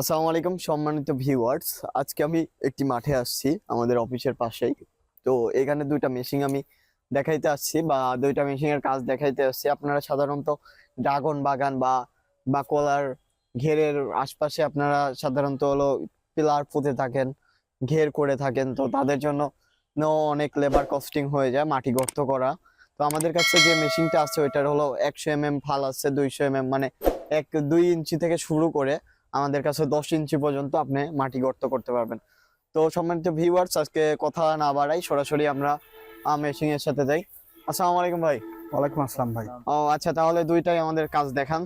আসসালামু আলাইকুম, সম্মানিত ভিউয়ার্স আজকে আমি একটি মাঠে আসছি, আমাদের অফিসের পাশেই। তো এখানে দুইটা মেশিন আমি দেখাইতে আসছি বা দুইটা মেশিনের কাজ দেখাইতে আসছি। আপনারা সাধারণত ড্রাগন বাগান বা বা কলার ঘেরের আশপাশে আপনারা সাধারণত হলো পিলার পুঁতে থাকেন, ঘের করে থাকেন। তো তাদের জন্য অনেক লেবার কস্টিং হয়ে যায় মাটি গর্ত করা। তো আমাদের কাছে যে মেশিনটা আছে, ওইটার হলো একশো এম এম ফাল আছে, দুইশো এম মানে এক দুই ইঞ্চি থেকে শুরু করে আমাদের কাছে দশ ইঞ্চি পর্যন্ত আপনি মাটি গর্ত করতে পারবেন। তো সম্মানিত ভিউয়ার্স আজকে কথা না বাড়াই সরাসরি আমরা মেশিং এর সাথে যাই। আসসালামু আলাইকুম ভাই। ওয়ালাইকুম আসসালাম ভাই। ও আচ্ছা তাহলে দুইটাই আমাদের কাজ দেখান।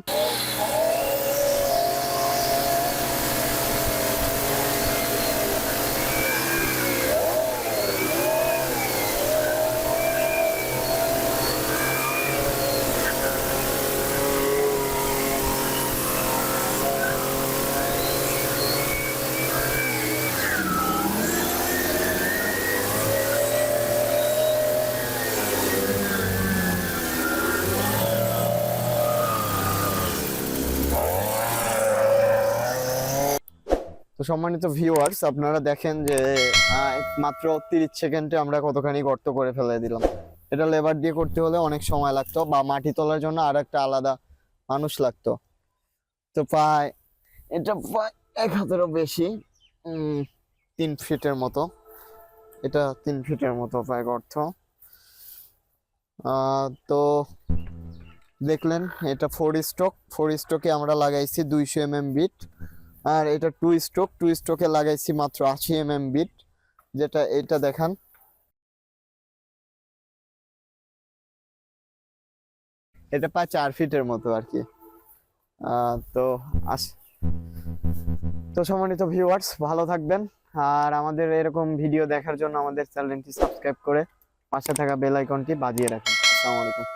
তো সম্মানিত ভিউয়ার্স আপনারা দেখেন যে মাত্র তিরিশ সেকেন্ডে আমরা কতখানি গর্ত করে ফেলে দিলাম। এটা লেবার দিয়ে করতে হলে অনেক সময় লাগতো বা মাটি তোলার জন্য আর একটা আলাদা মানুষ লাগতো। তো প্রায়, এটা প্রায় এক হাতেরও বেশি তিন ফিটের মতো। এটা তিন ফিটের মতো প্রায় গর্ত। তো দেখলেন, এটা ফোর স্ট্রোক ফোর স্ট্রোকে আমরা লাগাইছি দুইশো এম এম বিট আর এটা টু স্ট্রোক টু স্ট্রোকে লাগাইছি মাত্র আশি এম এম বিট যেটা এটা দেখান। এটা প্রায় চার ফিটের মতো আর কি। তো আস, তো সম্মানিত ভিউয়ার্স ভালো থাকবেন। আর আমাদের এরকম ভিডিও দেখার জন্য আমাদের চ্যানেলটি সাবস্ক্রাইব করে পাশে থাকা বেল আইকনটি বাজিয়ে রাখুন। আসসালামু আলাইকুম।